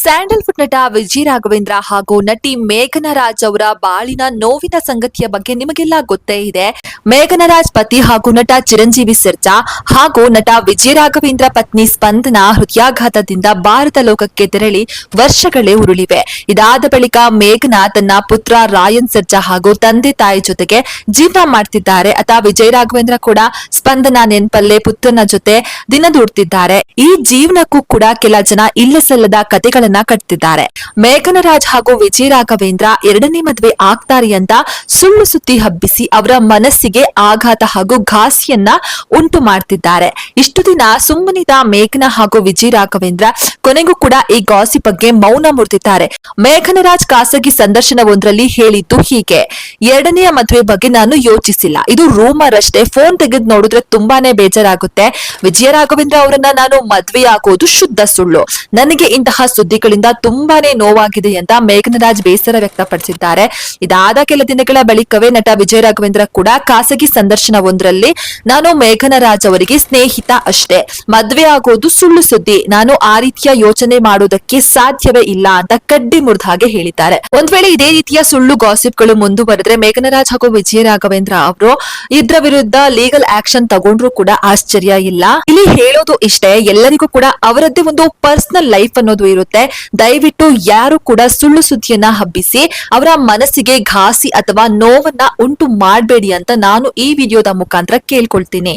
Sandalwood ನಟ ವಿಜಯ್ ರಾಘವೇಂದ್ರ ಹಾಗೂ ನಟಿ ಮೇಘನರಾಜ್ ಅವರ ಬಾಳಿನ ನೋವಿನ ಸಂಗತಿಯ ಬಗ್ಗೆ ನಿಮಗೆಲ್ಲ ಗೊತ್ತೇ ಇದೆ. ಮೇಘನರಾಜ್ ಪತಿ ಹಾಗೂ ನಟ ಚಿರಂಜೀವಿ ಸರ್ಜಾ ಹಾಗೂ ನಟ ವಿಜಯ್ ರಾಘವೇಂದ್ರ ಪತ್ನಿ ಸ್ಪಂದನ ಹೃದಯಾಘಾತದಿಂದ ಭಾರತ ಲೋಕಕ್ಕೆ ತೆರಳಿ ವರ್ಷಗಳೇ ಉರುಳಿವೆ. ಇದಾದ ಬಳಿಕ ಮೇಘನಾ ತನ್ನ ಪುತ್ರ ರಾಯನ್ ಸರ್ಜಾ ಹಾಗೂ ತಂದೆ ತಾಯಿ ಜೊತೆಗೆ ಜೀವನ ಮಾಡ್ತಿದ್ದಾರೆ. ಅಥವಾ ವಿಜಯ್ ರಾಘವೇಂದ್ರ ಕೂಡ ಸ್ಪಂದನ ನೆನಪಲ್ಲೇ ಪುತ್ರನ ಜೊತೆ ದಿನದೂಡ್ತಿದ್ದಾರೆ ಈ ಜೀವನಕ್ಕೂ ಕೂಡ ಕೆಲ ಜನ ಇಲ್ಲ ಸಲ್ಲದ ಕತೆಗಳನ್ನ ಕಟ್ಟಿದ್ದಾರೆ ಮೇಘನರಾಜ್ ಹಾಗೂ ವಿಜಯ ರಾಘವೇಂದ್ರ ಎರಡನೇ ಮದುವೆ ಆಗ್ತಾರೆ ಅಂತ ಸುಳ್ಳು ಸುದ್ದಿ ಹಬ್ಬಿಸಿ ಅವರ ಮನಸ್ಸಿಗೆ ಆಘಾತ ಹಾಗೂ ಘಾಸಿಯನ್ನ ಉಂಟು ಮಾಡ್ತಿದ್ದಾರೆ. ಇಷ್ಟು ದಿನ ಸುಮ್ಮನಿದ ಮೇಘನ ಹಾಗೂ ವಿಜಯ ರಾಘವೇಂದ್ರ ಕೊನೆಗೂ ಕೂಡ ಈ ಗಾಸಿ ಬಗ್ಗೆ ಮೌನ ಮುರಿದಿದ್ದಾರೆ. ಮೇಘನರಾಜ್ ಖಾಸಗಿ ಸಂದರ್ಶನವೊಂದರಲ್ಲಿ ಹೇಳಿದ್ದು ಹೀಗೆ, ಎರಡನೆಯ ಮದುವೆ ಬಗ್ಗೆ ನಾನು ಯೋಚಿಸಿಲ್ಲ. ಇದು ರೂಮರ್ ಅಷ್ಟೇ. ಫೋನ್ ತೆಗೆದು ನೋಡಿದ್ರೆ ತುಂಬಾನೇ ಬೇಜಾರಾಗುತ್ತೆ. ವಿಜಯ ರಾಘವೇಂದ್ರ ಅವರನ್ನ ನಾನು ಮದ್ವೆಯಾಗೋದು ಶುದ್ಧ ಸುಳ್ಳು. ನನಗೆ ಇಂತಹ ಸುದ್ದಿಗಳಿಂದ ತುಂಬಾನೇ ನೋವಾಗಿದೆ ಅಂತ ಮೇಘನರಾಜ್ ಬೇಸರ ವ್ಯಕ್ತಪಡಿಸಿದ್ದಾರೆ. ಇದಾದ ಕೆಲ ದಿನಗಳ ಬಳಿಕವೇ ನಟ ವಿಜಯ ರಾಘವೇಂದ್ರ ಕೂಡ ಖಾಸಗಿ ಸಂದರ್ಶನವೊಂದರಲ್ಲಿ ನಾನು ಮೇಘನರಾಜ್ ಅವರಿಗೆ ಸ್ನೇಹಿತ ಅಷ್ಟೇ. ಮದ್ವೆ ಆಗೋದು ಸುಳ್ಳು ಸುದ್ದಿ. ನಾನು ಆ ರೀತಿಯ ಯೋಚನೆ ಮಾಡೋದಕ್ಕೆ ಸಾಧ್ಯವೇ ಇಲ್ಲ ಅಂತ ಕಡ್ಡಿ ಮುರಿದ ಹಾಗೆ ಹೇಳಿದ್ದಾರೆ. ಒಂದ್ ವೇಳೆ ಇದೇ ರೀತಿಯ ಸುಳ್ಳು ಗಾಸಿಪ್ಗಳು ಮುಂದುವರೆದ್ರೆ ಮೇಘನರಾಜ್ ಹಾಗೂ ವಿಜಯ ರಾಘವೇಂದ್ರ ಅವರು ಇದ್ರ ವಿರುದ್ಧ ಲೀಗಲ್ ಆಕ್ಷನ್ ತಗೊಂಡ್ರು ಕೂಡ ಆಶ್ಚರ್ಯ ಇಲ್ಲ. ಇಲ್ಲಿ ಹೇಳೋದು ಇಷ್ಟೇ, ಎಲ್ಲರಿಗೂ ಕೂಡ ಅವರದ್ದೇ ಒಂದು ಪರ್ಸನಲ್ ಲೈಫ್ ಅನ್ನೋದು ಇರುತ್ತೆ. ದಯವಿಟ್ಟು ಯಾರು ಕೂಡ ಸುಳ್ಳು ಸುದ್ದಿಯನ್ನ ಹಬ್ಬಿಸಿ ಅವರ ಮನಸ್ಸಿಗೆ ಘಾಸಿ ಅಥವಾ ನೋವನ್ನ ಉಂಟು ಮಾಡಬೇಡಿ ಅಂತ ನಾನು ಈ ವಿಡಿಯೋದ ಮುಖಾಂತರ ಕೇಳ್ಕೊಳ್ತೀನಿ.